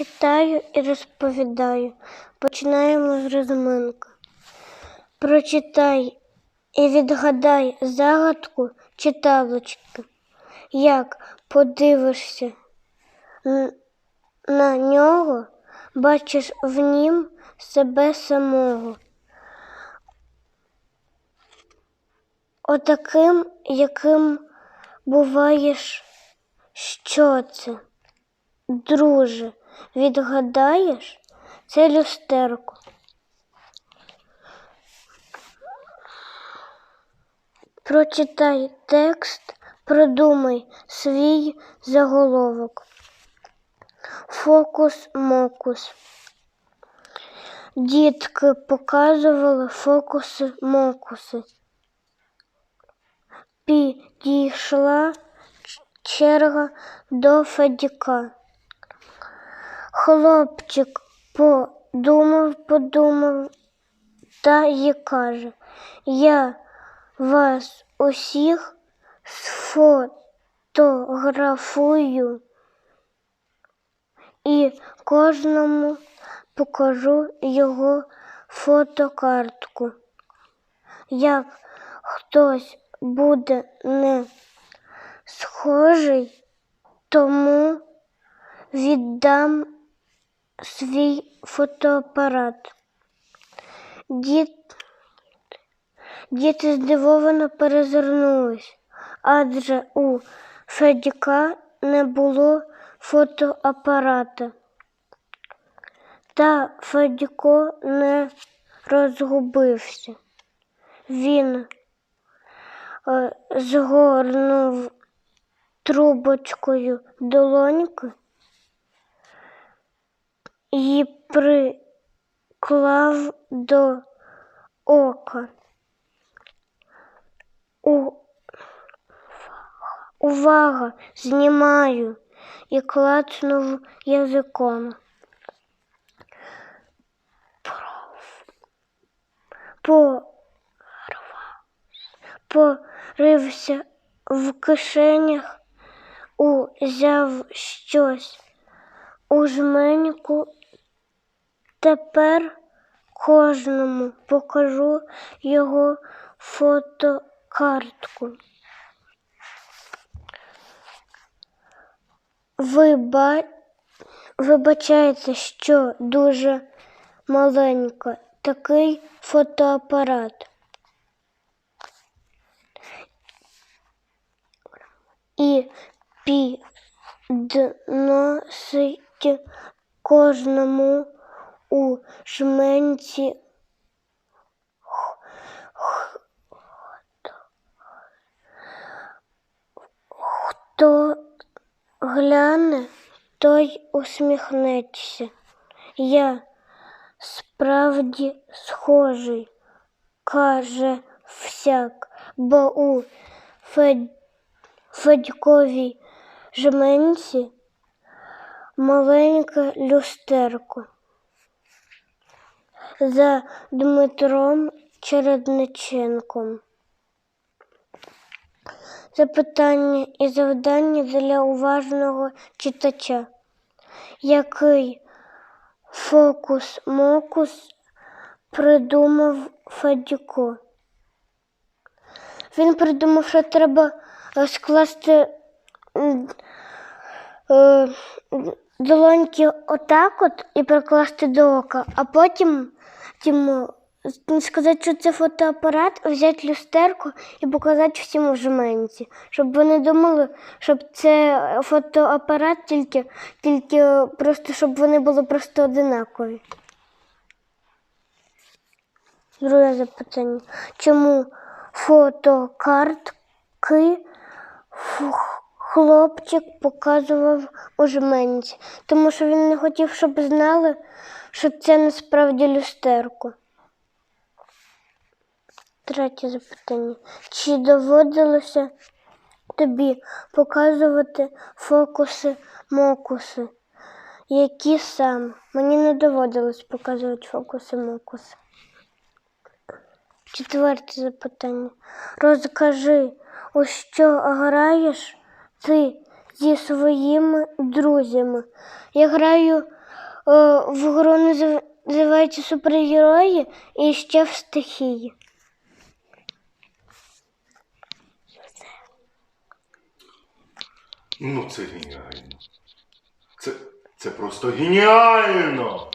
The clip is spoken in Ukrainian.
Читаю і розповідаю. Починаємо з розминки. Прочитай і відгадай загадку чи. Як подивишся на нього, бачиш в нім себе самого. Отаким, яким буваєш, що це? Друже, відгадаєш? Це люстерко. Прочитай текст, продумай свій заголовок. Фокус-мокус. Дітки показували фокуси-мокуси. Підійшла черга до Федіка. Хлопчик подумав, подумав та й каже, я вас усіх сфотографую і кожному покажу його фотокартку. Як хтось буде не схожий, тому віддам свій фотоапарат. Дід... Діти здивовано перезирнулись, адже у Федіка не було фотоапарата. Та Федіко не розгубився. Він е, згорнув трубочкою долоньки і приклав до ока. У... Увага, знімаю і клацнув язиком. Порився в кишенях, узяв щось у жменьку. Тепер кожному покажу його фотокартку. Виба... Вибачайте, що дуже маленько такий фотоапарат. І підносить кожному у жменці Хто гляне, той усміхнеться. Я справді схожий, каже всяк, бо у Федь... Федьковій жменці маленьке люстерко. За Дмитром Чередниченком. Запитання і завдання для уважного читача. Який фокус-мокус придумав Федіко? Він придумав, що треба скласти е, долоньки отак от і прикласти до ока, а потім, е, сказати, що це фотоапарат, взяти люстерку і показати всім у жменці, щоб вони думали, щоб це фотоапарат, тільки, тільки просто щоб вони були просто одинакові. Друге запитання. Чому фотокартки фу- хлопчик показував у жменці? Тому що він не хотів, щоб знали, що це насправді люстерко. Третє запитання. Чи доводилося тобі показувати фокуси-мокуси? Які саме? Мені не доводилось показувати фокуси-мокуси. Четверте запитання. Розкажи, у що граєш ти зі своїми друзями? Я граю в гру назив- називається супергерої і ще в стихії. Ну, це геніально. Це, це просто геніально.